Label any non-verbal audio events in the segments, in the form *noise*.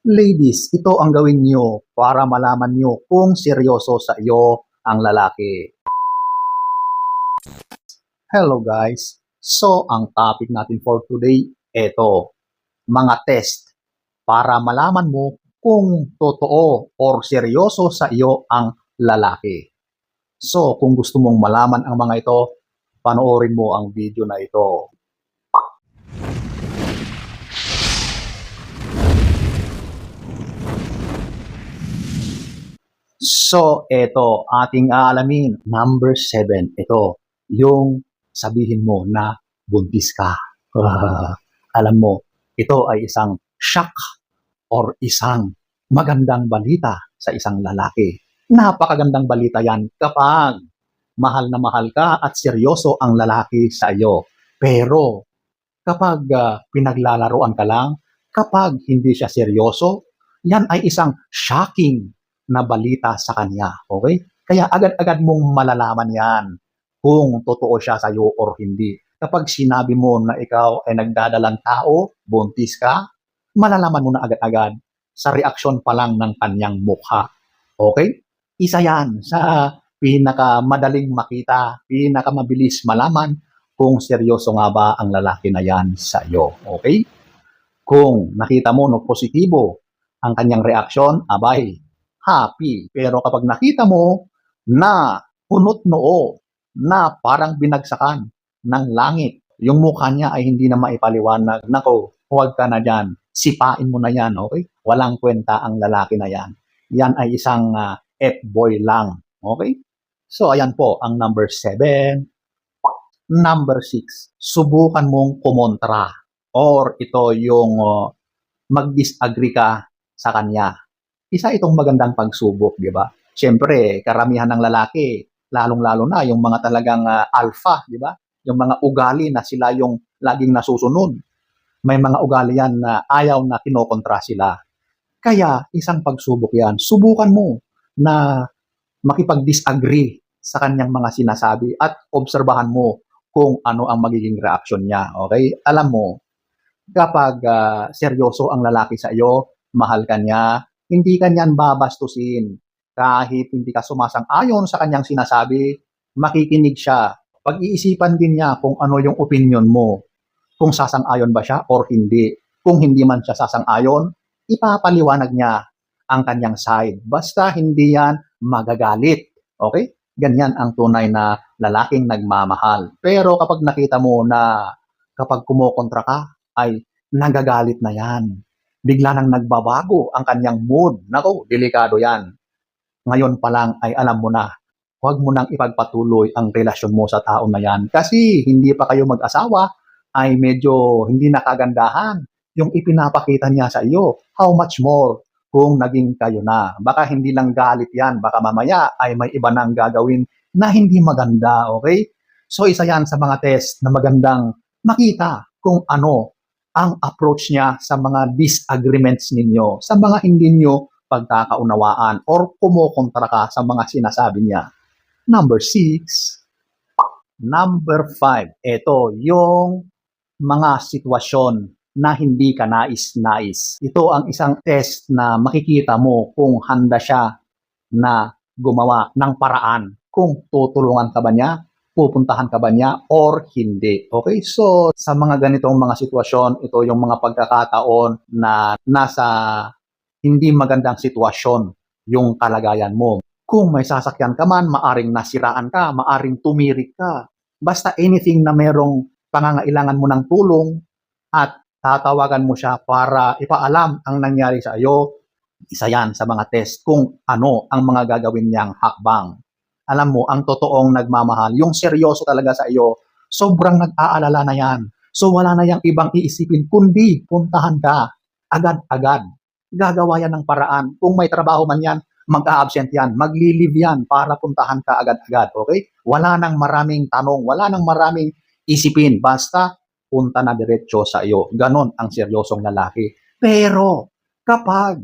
Ladies, ito ang gawin nyo para malaman nyo kung seryoso sa iyo ang lalaki. Hello guys. So, ang topic natin for today, ito, mga test para malaman mo kung totoo or seryoso sa iyo ang lalaki. So, kung gusto mong malaman ang mga ito, panoorin mo ang video na ito. So, ito, ating aalamin. Number seven, ito, yung sabihin mo na buntis ka. Ah, alam mo, ito ay isang shock or isang magandang balita sa isang lalaki. Napakagandang balita yan kapag mahal na mahal ka at seryoso ang lalaki sa iyo. Pero kapag ah, pinaglalaroan ka lang, kapag hindi siya seryoso, yan ay isang shocking na balita sa kanya. Okay? Kaya agad-agad mong malalaman yan kung totoo siya sa iyo or hindi. Kapag sinabi mo na ikaw ay nagdadalang tao, buntis ka, malalaman mo na agad-agad sa reaksyon pa lang ng kanyang mukha. Okay? Isa yan sa pinakamadaling makita, pinakamabilis malaman kung seryoso nga ba ang lalaki na yan sa iyo. Okay? Kung nakita mo no positibo ang kanyang reaksyon, abay, happy. Pero kapag nakita mo na punot noo, na parang binagsakan ng langit, yung mukha niya ay hindi na maipaliwanag, nako, huwag ka na dyan, sipain mo na yan, okay? Walang kwenta ang lalaki na yan. Yan ay isang ah, F-boy lang, okay? So, ayan po, ang number seven. Number six, subukan mong kumontra. Or ito yung uh, mag-disagree ka sa kanya. Isa itong magandang pagsubok, di ba? Siyempre, karamihan ng lalaki, lalong-lalo na yung mga talagang ah, alpha, di ba? Yung mga ugali na sila yung laging nasusunod. May mga ugali yan na ayaw na kinokontra sila. Kaya, isang pagsubok yan. Subukan mo na makipag-disagree sa kanyang mga sinasabi at obserbahan mo kung ano ang magiging reaksyon niya. Okay? Alam mo, kapag ah, seryoso ang lalaki sa iyo, mahal ka niya, hindi ka niyan babastusin. Kahit hindi ka sumasang-ayon sa kanyang sinasabi, makikinig siya. Pag-iisipan din niya kung ano yung opinion mo. Kung sasang-ayon ba siya or hindi. Kung hindi man siya sasang-ayon, ipapaliwanag niya ang kanyang side. Basta hindi yan magagalit. Okay? Ganyan ang tunay na lalaking nagmamahal. Pero kapag nakita mo na kapag kumokontra ka, ay nagagalit na yan. Bigla nang nagbabago ang kanyang mood. Nako, delikado yan. Ngayon pa lang ay alam mo na, huwag mo nang ipagpatuloy ang relasyon mo sa tao na yan. Kasi hindi pa kayo mag-asawa, ay medyo hindi nakagandahan yung ipinapakita niya sa iyo. How much more kung naging kayo na. Baka hindi lang galit yan, baka mamaya ay may iba nang gagawin na hindi maganda, okay? So isa yan sa mga test na magandang makita kung ano ang approach niya sa mga disagreements ninyo, sa mga hindi niyo pagkakaunawaan or kumukontra ka sa mga sinasabi niya. Number six. Number five. Ito, yung mga sitwasyon na hindi ka nais-nais. Ito ang isang test na makikita mo kung handa siya na gumawa ng paraan. Kung tutulungan ka ba niya, pupuntahan ka ba niya, or hindi. Okay? So, sa mga ganitong mga sitwasyon, ito yung mga pagkakataon na nasa hindi magandang sitwasyon yung kalagayan mo. Kung may sasakyan ka man, maaring nasiraan ka, maaring tumirik ka. Basta anything na merong pangangailangan mo ng tulong at tatawagan mo siya para ipaalam ang nangyari sa iyo, isa yan sa mga test kung ano ang mga gagawin niyang hakbang. Alam mo, ang totoong nagmamahal, yung seryoso talaga sa iyo, sobrang nag-aalala na yan. So wala na yang ibang iisipin, kundi puntahan ka agad-agad gagawa yan ng paraan. Kung may trabaho man yan, mag-a-absent yan, magli-leave yan para puntahan ka agad-agad, okay? Wala nang maraming tanong, wala nang maraming isipin, basta punta na diretso sa iyo. Ganon ang seryosong lalaki. Pero, kapag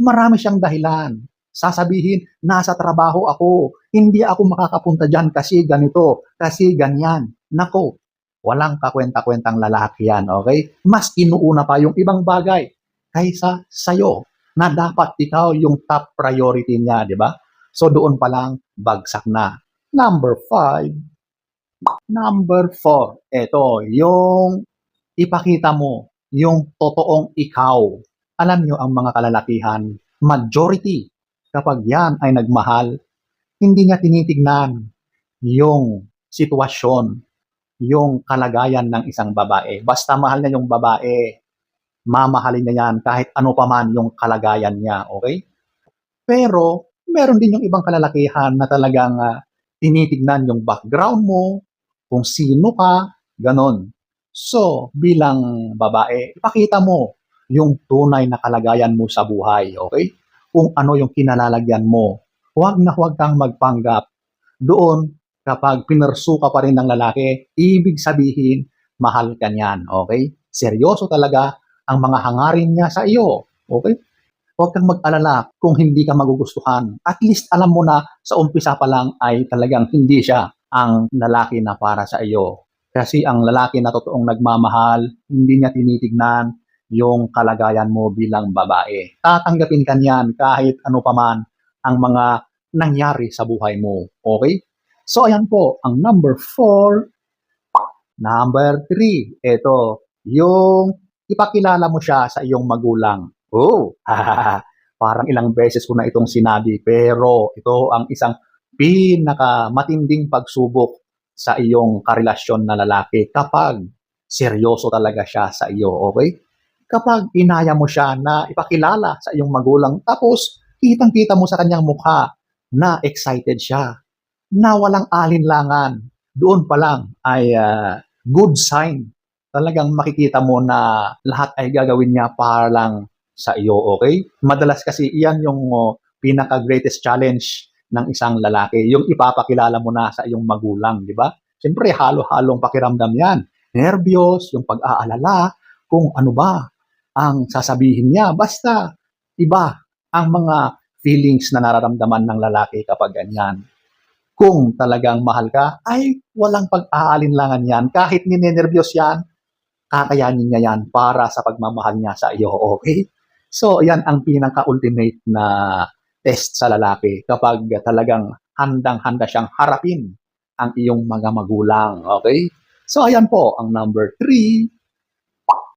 marami siyang dahilan, sasabihin, nasa trabaho ako, hindi ako makakapunta dyan kasi ganito, kasi ganyan. Nako, walang kakwenta-kwentang lalaki yan, okay? Mas inuuna pa yung ibang bagay kaysa sa'yo. na dapat ikaw yung top priority niya, di ba? So doon pa lang bagsak na. Number five, number four, ito, yung ipakita mo yung totoong ikaw. Alam nyo ang mga kalalakihan, majority, kapag yan ay nagmahal, hindi niya tinitignan yung sitwasyon, yung kalagayan ng isang babae. Basta mahal niya yung babae, mamahalin niya yan kahit ano pa man yung kalagayan niya, okay? Pero, meron din yung ibang kalalakihan na talagang ah, tinitignan yung background mo, kung sino ka, ganon. So, bilang babae, ipakita mo yung tunay na kalagayan mo sa buhay, okay? Kung ano yung kinalalagyan mo. Huwag na huwag kang magpanggap. Doon, kapag pinursu ka pa rin ng lalaki, ibig sabihin, mahal ka niyan, okay? Seryoso talaga ang mga hangarin niya sa iyo, okay? Huwag kang mag-alala kung hindi ka magugustuhan. At least alam mo na sa umpisa pa lang ay talagang hindi siya ang lalaki na para sa iyo. Kasi ang lalaki na totoong nagmamahal, hindi niya tinitignan yung kalagayan mo bilang babae. Tatanggapin ka niyan kahit ano pa man ang mga nangyari sa buhay mo. Okay? So, ayan po, ang number four. Number three, ito, yung ipakilala mo siya sa iyong magulang. Oh, *laughs* parang ilang beses ko na itong sinabi, pero ito ang isang pinaka matinding pagsubok sa iyong karelasyon na lalaki kapag seryoso talaga siya sa iyo, okay? Kapag inaya mo siya na ipakilala sa iyong magulang, tapos kitang-kita mo sa kanyang mukha na excited siya, na walang alinlangan, doon pa lang ay ah, good sign. Talagang makikita mo na lahat ay gagawin niya para lang sa iyo, okay? Madalas kasi iyan yung oh, pinaka-greatest challenge ng isang lalaki, yung ipapakilala mo na sa iyong magulang, di ba? Siyempre, halo-halong pakiramdam yan. Nervyos, yung pag-aalala, kung ano ba ang sasabihin niya. Basta, iba ang mga feelings na nararamdaman ng lalaki kapag ganyan. Kung talagang mahal ka, ay walang pag-aalinlangan yan. Kahit ninenervyos yan, kakayanin niya yan para sa pagmamahal niya sa iyo, okay? So, yan ang pinaka-ultimate na test sa lalaki kapag talagang handang-handa siyang harapin ang iyong mga magulang, okay? So, ayan po, ang number three.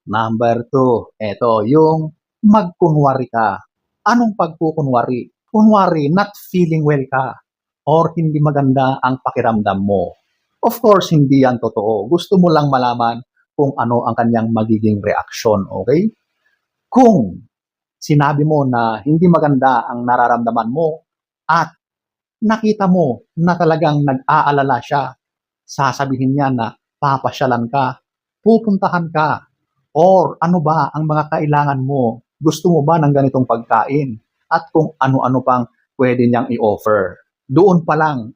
Number two, eto, yung magkunwari ka. Anong pagkukunwari? Kunwari, not feeling well ka or hindi maganda ang pakiramdam mo. Of course, hindi yan totoo. Gusto mo lang malaman kung ano ang kanyang magiging reaksyon, okay? Kung sinabi mo na hindi maganda ang nararamdaman mo at nakita mo na talagang nag-aalala siya, sasabihin niya na papasyalan ka, pupuntahan ka, or ano ba ang mga kailangan mo? Gusto mo ba ng ganitong pagkain? At kung ano-ano pang pwede niyang i-offer. Doon pa lang,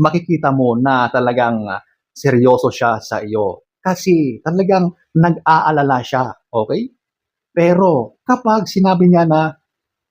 makikita mo na talagang ah, seryoso siya sa iyo. Kasi talagang nag-aalala siya, okay? Pero kapag sinabi niya na,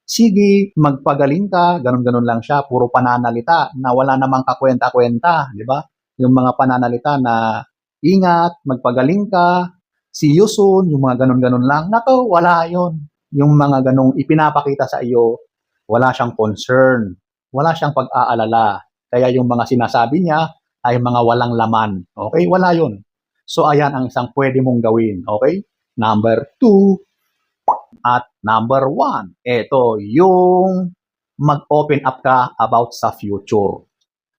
sige, magpagaling ka, ganun-ganun lang siya, puro pananalita na wala namang kakwenta-kwenta, di ba? Yung mga pananalita na, ingat, magpagaling ka, see you soon, yung mga ganun-ganun lang, nako, wala yon Yung mga ganung ipinapakita sa iyo, wala siyang concern, wala siyang pag-aalala. Kaya yung mga sinasabi niya ay mga walang laman. Okay? Wala yon So, ayan ang isang pwede mong gawin. Okay? Number two, at number one, ito, yung mag-open up ka about sa future.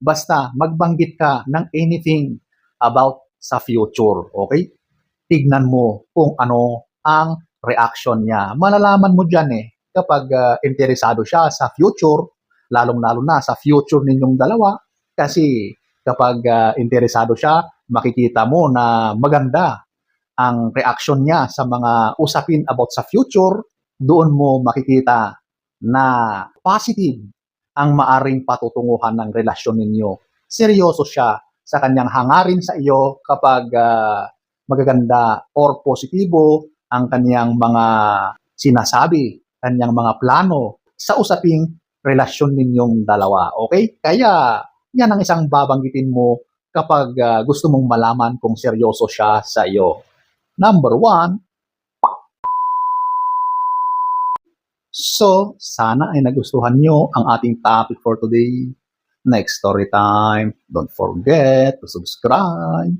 Basta, magbanggit ka ng anything about sa future, okay? Tignan mo kung ano ang reaction niya. Malalaman mo dyan eh, kapag ah, interesado siya sa future, lalong-lalo na sa future ninyong dalawa, kasi kapag ah, interesado siya, makikita mo na maganda ang reaction niya sa mga usapin about sa future, doon mo makikita na positive ang maaring patutunguhan ng relasyon ninyo. Seryoso siya sa kanyang hangarin sa iyo kapag ah, magaganda or positibo ang kanyang mga sinasabi, kanyang mga plano sa usaping relasyon ninyong dalawa. Okay? Kaya yan ang isang babanggitin mo kapag ah, gusto mong malaman kung seryoso siya sa iyo. Number one, So, sana ay nagustuhan nyo ang ating topic for today. Next story time, don't forget to subscribe.